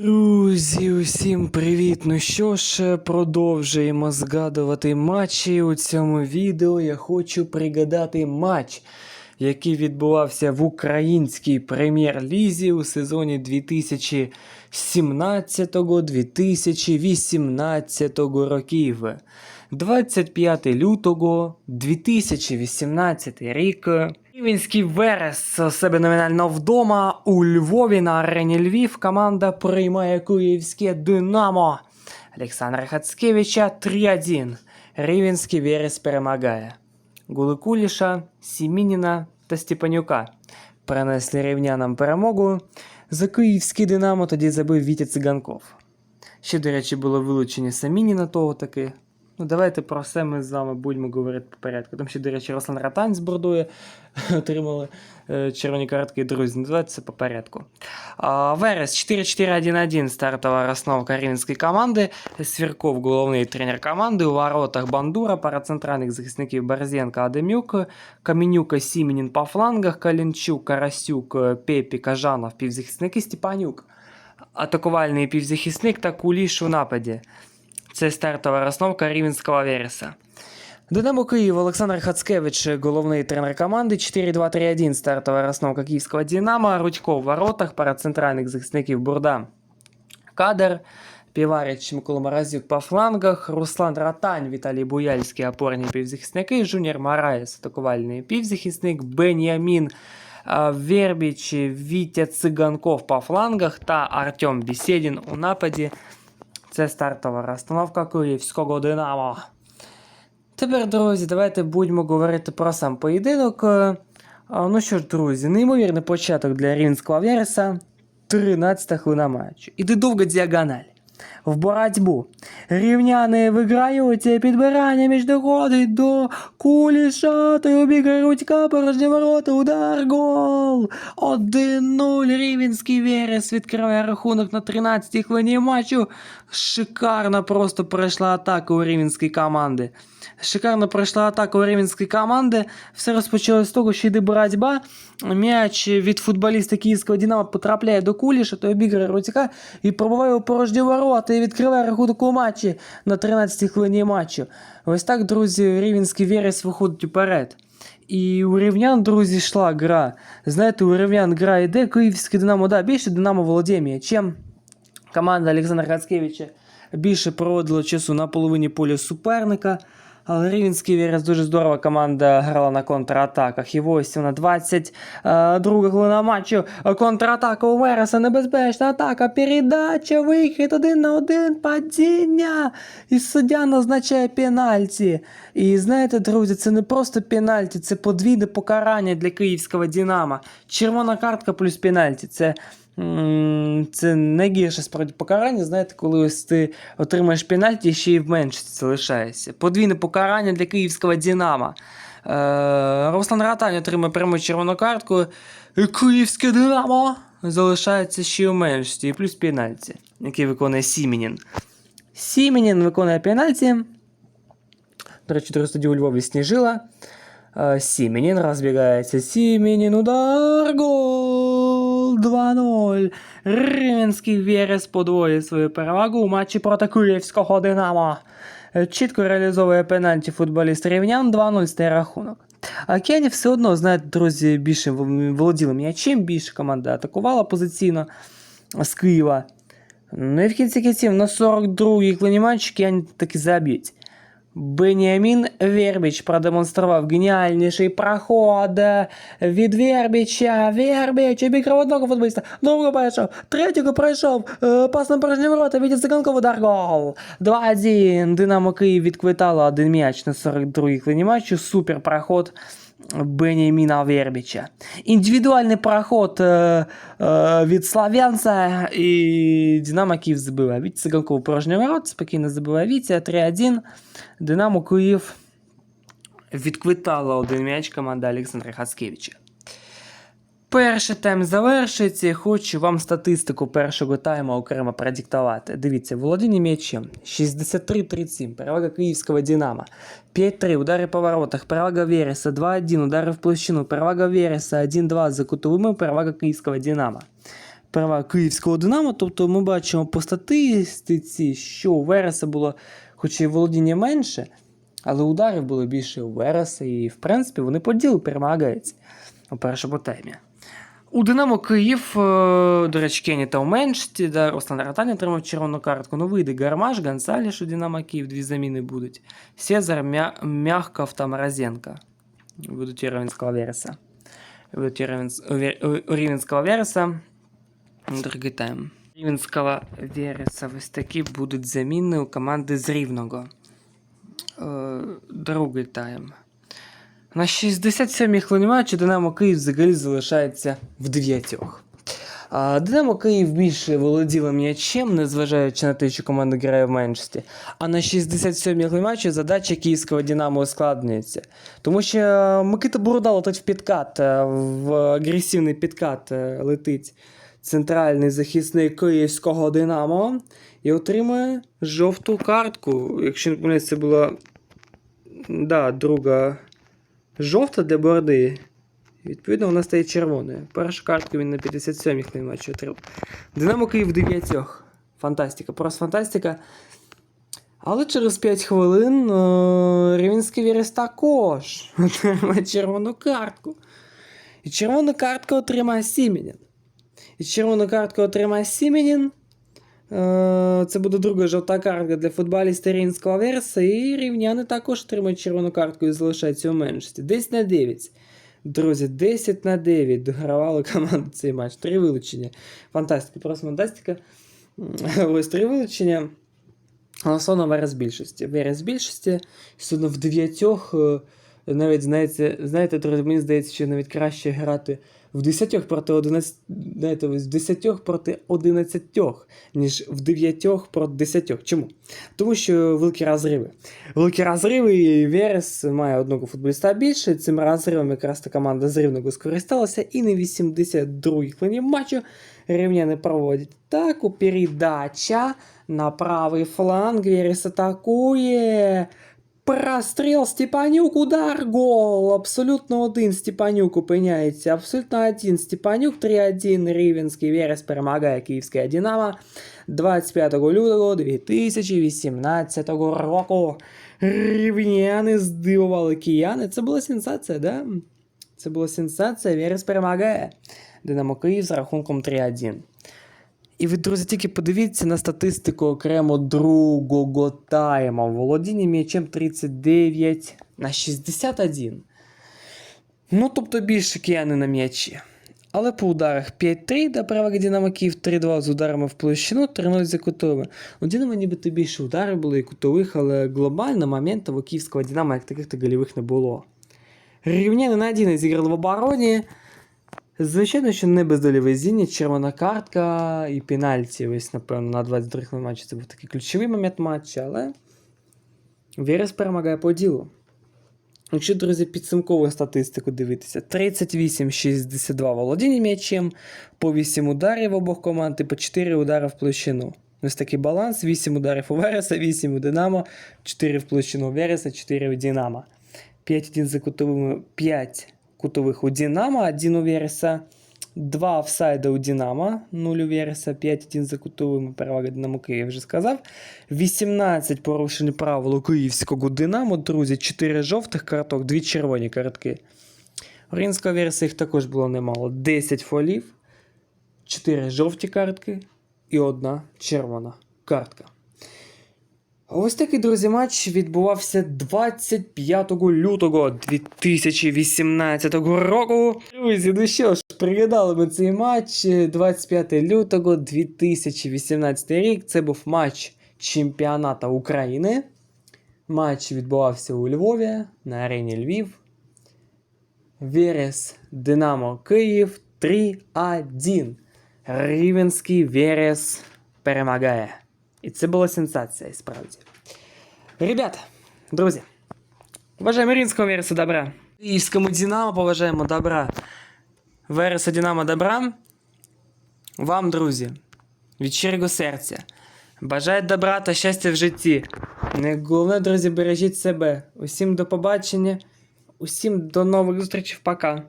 Друзі, усім привіт! Ну що ж, продовжуємо згадувати матчі. У цьому відео я хочу пригадати матч, який відбувався в українській прем'єр-лізі у сезоні 2017-2018 років. 25 лютого 2018 рік. Рівенський Верес себе номінально вдома у Львові на арені Львів. Команда приймає київське Динамо. Олександра Хацкевича 3-1. Рівенський Верес перемагає. Гули Куліша, Сімініна та Степанюка принесли рівнянам перемогу. За київське Динамо тоді забив Вітя Циганков. Ще, до речі, було вилучення Самініна того таки. Ну, давайте про все ми з вами будемо говорити по порядку. Там ще, до речі, Руслан Ратань з Бордою отримали е, червоні картки, друзі. Ну, Давайте це по порядку. А, Верес 4-4-1-1 стартова розновка рівненської команди. Свірков головний тренер команди. У воротах Бандура, пара центральних захисників Борзенко, Адемюк, Каменюка, Сімінін по флангах, Калінчук, Карасюк, Пепі, Кажанов, півзахисники Степанюк. Атакувальний півзахисник та Куліш у нападі. Це стартова розновка рівенського Вереса. Динамо Київ Олександр Хацкевич, головний тренер команди. 4-2-3-1 стартова розновка київського Динамо. Рудько в воротах, пара центральних захисників Бурда. Кадр. Піварич Микола Морозюк по флангах, Руслан Ратань, Віталій Буяльський, опорні півзахисники, Жуніор Мараєс, атакувальний півзахисник, Бенямін а, Вербіч, Вітя Циганков по флангах та Артем Бесєдін у нападі. Це стартова розстановка київського Динамо. Тепер, друзі, давайте будемо говорити про сам поєдинок. Е, Ну що ж, друзі, неймовірний початок для Рівненського Вереса. 13 хвилина матчу. Іде довга діагональ. В боротьбу. Рівняни виграють підбирання між доходить до куліша, та обігає Рудька, ворота, удар, гол! 1-0 Рівенський Верес відкриває рахунок на 13-й хвилині матчу. Шикарно просто пройшла атака у рівенської команди. Шикарно пройшла атака у рівенської команди. Все розпочалося з того, що йде боротьба. М'яч від футболіста київського Динамо потрапляє до куліша, той обіграє Рудька і пробиває у порожні ворота і відкриває рахунок у матчі на 13-й хвилині матчу. Ось так, друзі, рівенський Верес виходить уперед. І у рівнян, друзі, йшла гра. Знаєте, у рівнян гра йде, київське Динамо, да, більше Динамо володіє чим Команда Олександра Гацкевича більше проводила часу на половині поля суперника. Але Рівенський Верес дуже здорова команда грала на контратаках. І ось вона 22 хвилина матчу. Контратака у Вереса, небезпечна атака, передача, вихід один на один, падіння. І суддя назначає пенальті. І знаєте, друзі, це не просто пенальті, це подвійне покарання для київського Динамо. Червона картка плюс пенальті. Це Це найгірше справді покарання, знаєте, коли ось ти отримаєш пенальті і ще й в меншості залишаєшся. Подвійне покарання для київського Динамо. Е, Руслан Ратань отримує пряму червону картку. Київське Динамо залишається ще у меншості. І плюс пенальті, який виконує Сімінін. Сімінін виконує пенальті. До речі, тоді у Львові сніжила. Е, Сімінін розбігається. Сімінін удар. Гол 2-0. Рівенський Верес подвоює свою перевагу у матчі проти Київського Динамо. Чітко реалізовує пенальті футболіст рівнян 2-0 стає рахунок. А Кені все одно, знаєте, друзі, більше володіли м'ячем, більше команда атакувала позиційно з Києва. Ну і в кінці кінців на 42-й хвилині матчу Кені таки заб'ють. Беніамін Вербіч продемонстрував геніальніший проход від Вербіча. Вербіч обіграв одного футболіста, другого пройшов, третього пройшов, е, пас на порожні ворота, Вітя Циканков удар гол. 2-1. Динамо Київ відквитало один м'яч на 42-й хвилині матчу. Супер проход. Беняміна Вербіча. Індивідуальний проход е, е, від Славянця і Динамо Київ забиває. Вітя Циганков порожній ворот, спокійно забиває Вітя 3-1. Динамо Київ відквитала один м'яч команда Олександра Хацкевича. Перший тайм завершиться. Хочу вам статистику першого тайму окремо продиктувати. Дивіться, володіння м'ячем 63-37, перевага київського Динамо. 5-3, удари по воротах, перевага Вереса 2-1, удари в площину, перевага Вереса 1-2 за кутовими, перевага київського Динамо. перевага київського Динамо. Тобто ми бачимо по статистиці, що у Вереса було, хоч і володіння менше, але ударів було більше у Вереса, і в принципі вони по ділу перемагаються у першому таймі. У Динамо Київ, е, до речі, Кені та уменшті, да, Руслан Ратань отримав червону картку. Ну, вийде Гармаш, Гонсаліш у Динамо Київ, дві заміни будуть. Сезар, Мя... Мягков та Морозенко. Будуть у Рівенського Вереса. Будуть у Рівенського Вереса. Другий тайм. Рівенського Вереса ось такі будуть заміни у команди з Рівного. Е, Другий тайм. На 67-й хвилині матчу Динамо Київ взагалі залишається в дев'ятьох. Динамо Київ більше володіло м'ячем, незважаючи на те, що команда грає в меншості. А на 67-й хвилині матчу задача київського Динамо ускладнюється. Тому що Микита Бурда летить в підкат, е, в агресивний підкат е, летить центральний захисник київського Динамо і отримує жовту картку. Якщо не помиляюсь, це була да, друга жовта для борди. Відповідно, вона стає червоною. Першу картку він на 57-й хвилині матчу отримав. Динамо Київ в дев'ятьох. Фантастика, просто фантастика. Але через 5 хвилин е, Рівненський Вірес також отримає червону картку. І червону картку отримає Сімінін. І червону картку отримає Сімінін. Е, Це буде друга жовта картка для футболіста Рівненського Вереса. І рівняни також отримають червону картку і залишаються у меншості. 10 на 9. Друзі, 10 на 9 догравали команду цей матч. Три вилучення. Фантастика, просто фантастика. Ось три вилучення. Голосовно Верес більшості. Верес більшості. Сьогодні в дев'ятьох. е, Навіть знаєте, знаєте, друзі, мені здається, що навіть краще грати в 10 проти 11, знаєте, в 10 проти 11, ніж в 9 проти 10. Чому? Тому що великі розриви. Великі розриви, і Верес має одного футболіста більше. Цим розривом якраз та команда з Рівного скористалася, і на 82-й хвилині матчу рівняни проводять таку передача на правий фланг. Верес атакує. Простріл Степанюк, удар, гол. Абсолютно один Степанюк опиняється. Абсолютно один Степанюк, 3-1 Рівенський Верес перемагає Київське Динамо 25 лютого 2018 року. Рівняни здивували кияни. Це була сенсація, да? Це була сенсація. Верес перемагає. Динамо Київ з рахунком 3-1. І ви, друзі, тільки подивіться на статистику окремо другого тайма. Володіння м'ячем 39 на 61. Ну, тобто більше кияни на м'ячі. Але по ударах 5-3 до переваги Динамо Київ 3-2 з ударами в площину, 3-0 за кутовими. У Динамо нібито більше ударів було і кутових, але глобально моментів у київського Динамо як таких то гольових не було. Рівняни на один зіграли в обороні. Звичайно, що не без долі везіння, червона картка і пенальті. Ось, напевно, на 22 хвилин матчі це був такий ключовий момент матчу, але Верес перемагає по ділу. Якщо, друзі, підсумкову статистику дивитися, 38-62 володіння м'ячем, по 8 ударів обох команд і по 4 удари в площину. Ось такий баланс: 8 ударів у Вереса, 8 у Динамо, 4 в площину у Вереса, 4 у Динамо. 5-1 за кутовими, 5 кутових у Динамо, 1 у Вереса, 2 офсайда у Динамо, 0 у Вереса, 5-1 за кутовими, перевага Динамо Київ, вже сказав. 18 порушень правил у київського Динамо, друзі, 4 жовтих карток, 2 червоні картки. Рінського Вереса їх також було немало. 10 фолів, 4 жовті картки і 1 червона картка. Ось такий, друзі, матч відбувався 25 лютого 2018 року. Друзі, ну що ж, пригадали ми цей матч 25 лютого 2018 рік. Це був матч чемпіоната України. Матч відбувався у Львові на арені Львів. Верес Динамо Київ 3-1. Рівенський Верес перемагає. І це була сенсація, справді. Ребята, друзі, бажаємо Рівненського Вереса добра. Київському Динамо поважаємо добра. Вереса Динамо добра. Вам, друзі, від щирого серця. Бажаю добра та щастя в житті. Головне, друзі, бережіть себе. Усім до побачення. Усім до нових зустрічей. Пока.